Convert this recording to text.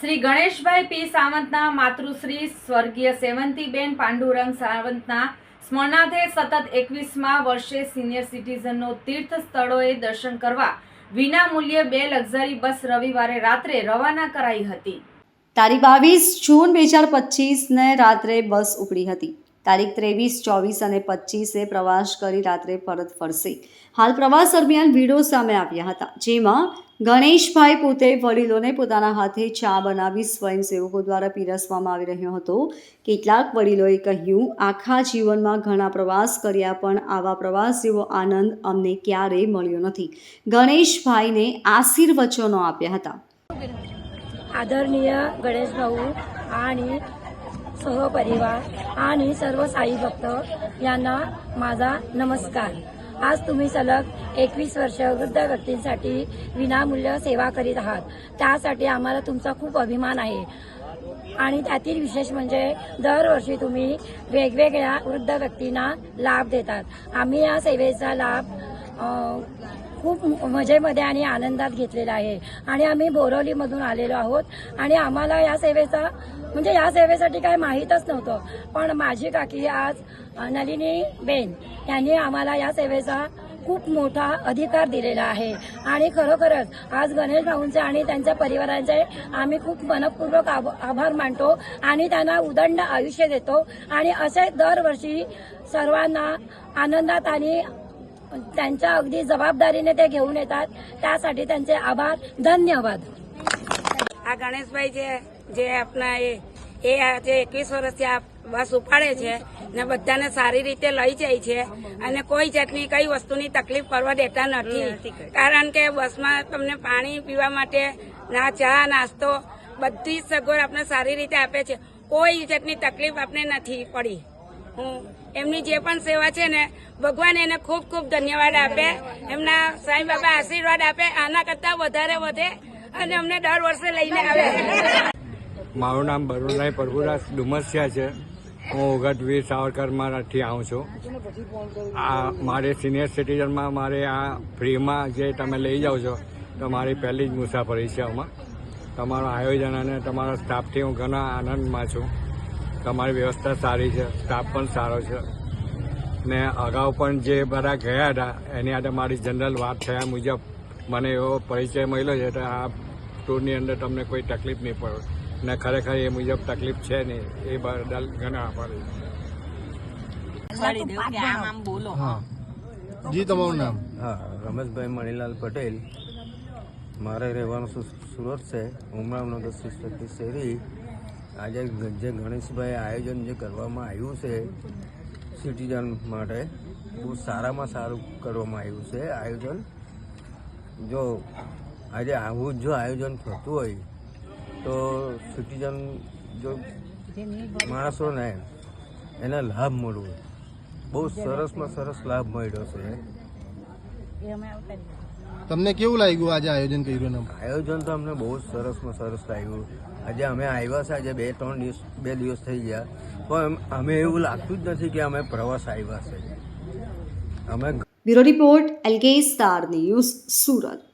શ્રી ગણેશભાઈ પી સાવંતના માતૃશ્રી સ્વર્ગીય સેવંતીબેન પાંડુરંગ સાવંતના સ્મરણાર્થે સતત એકવીસમાં વર્ષે સિનિયર સિટીઝનનો તીર્થ સ્થળોએ દર્શન કરવા વિના મૂલ્યે બે લક્ઝરી બસ રવિવારે રાત્રે રવાના કરાઈ હતી. તારીખ બાવીસ જૂન બે હજાર પચીસને રાત્રે બસ ઉપડી હતી. તારીખ ત્રેવીસ, ચોવીસ અને પચીસે પ્રવાસ કરી રાત્રે પરત ફરશે. હાલ પ્રવાસ દરમિયાન ભીડો સામે આવ્યા હતા, જેમાં ગણેશભાઈ પોતે વડીલોને પોતાના હાથે ચા બનાવી સ્વયંસેવકો દ્વારા પીરસવામાં આવી રહ્યો હતો કેટલાક વડીલોએ કહ્યું આખા જીવનમાં ઘણા પ્રવાસ કર્યા પણ આવા પ્રવાસ જેવો આનંદ અમને ક્યારેય મળ્યો નથી ગણેશભાઈને આશીર્વચનો આપ્યા હતા आदरणीय गणेश भाऊ आणि सहपरिवार आणि सर्व साई भक्त यांना माझा नमस्कार आज तुम्ही सलग एकवीस वर्ष वृद्ध व्यक्तींसाठी विनामूल्य सेवा करीत आहात. त्यासाठी आम्हाला तुमचा खूप अभिमान आहे. आणि त्यातील विशेष म्हणजे दरवर्षी तुम्ही वेगवेगळ्या वृद्ध व्यक्तींना लाभ देतात. आम्ही या सेवेचा लाभ खूप मजेमध्ये आणि आनंदात घेतलेला आहे. आणि आम्ही बोरवलीमधून आलेलो आहोत. आणि आम्हाला या सेवेचा म्हणजे या सेवेसाठी काय माहीतच नव्हतं. पण माझी काकी आज नलिनी बेन यांनी आम्हाला या सेवेचा खूप मोठा अधिकार दिलेला आहे. आणि खरोखरच आज गणेश भाऊंचे आणि त्यांच्या परिवारांचे आम्ही खूप मनपूर्वक आभ- आभार मानतो आणि त्यांना उदंड आयुष्य देतो. आणि असे दरवर्षी सर्वांना आनंदात आणि त्यांच्या अगदी जबाबदारीने ते घेऊन येतात त्यासाठी त्यांचे आभार ધન્યવાદ આ ગણેશભાઈ છે જે આપણા એ એ આજે એકવીસ વર્ષથી આ બસ ઉપાડે છે ને બધાને સારી રીતે લઈ જાય છે અને કોઈ જાતની કઈ વસ્તુની તકલીફ કરવા દેતા નથી કારણ કે બસમાં તમને પાણી પીવા માટે ના ચા નાસ્તો બધી જ સગવડ આપણે સારી રીતે આપે છે કોઈ જાતની તકલીફ આપણે નથી પડી હું એમની જે પણ સેવા છે ને, ભગવાન એને ખૂબ ખૂબ ધન્યવાદ આપે. એમના સાંઈ બાબા આશીર્વાદ આપે. આના કરતા વધારે વધે અને અમને દર વર્ષે લઈને આવે. મારું નામ બરુણભાઈ પ્રભુદાસ ડુમસિયા છે. હું ઓગટ વીર સાવરકર મારાથી આવું છું. આ મારે સિનિયર સિટીઝનમાં મારે આ ફ્રીમાં જે તમે લઈ જાઓ છો, તો મારી પહેલી જ મુસાફરી છે આમાં. તમારું આયોજન અને તમારા સ્ટાફથી હું ઘણા આનંદમાં છું. તમારી વ્યવસ્થા સારી છે સ્ટાફ પણ સારો છે. ને અગાઉ પણ જે બધા ગયા હતા એની સાથે મારી જનરલ વાત થયા મુજબ મને એવો પરિચય મળ્યો છે તો આ ટૂરની અંદર તમને કોઈ તકલીફ નહીં પડે. ને ખરેખર એ મુજબ તકલીફ છે નહીં એ બદલ ઘણા આભારી જી તમારું નામ? હા રમેશભાઈ મણિલાલ પટેલ. મારે રહેવાનું સુરત છે. ઉમરાવનગર શિક્ષક શેરી. આજે જે ગણેશભાઈ આયોજન જે કરવામાં આવ્યું છે સિટીઝન માટે બહુ સારામાં સારું કરવામાં આવ્યું છે આયોજન. જો આજે આવું જ આયોજન થતું હોય, તો સિટીઝન જો માણસોને એને લાભ મળવો. બહુ સરસમાં સરસ લાભ મળ્યો છે. તમને કેવું લાગ્યું આજે આયોજન કર્યું એમ આયોજન તો અમને બહુ સરસમાં સરસ લાગ્યું. આજે અમે આવ્યા છે આજે બે ત્રણ દિવસ બે દિવસ થઈ ગયા. પણ અમે એવું લાગતું જ નથી કે અમે પ્રવાસ આવ્યા છે. અમે bureau report LK star news Surat.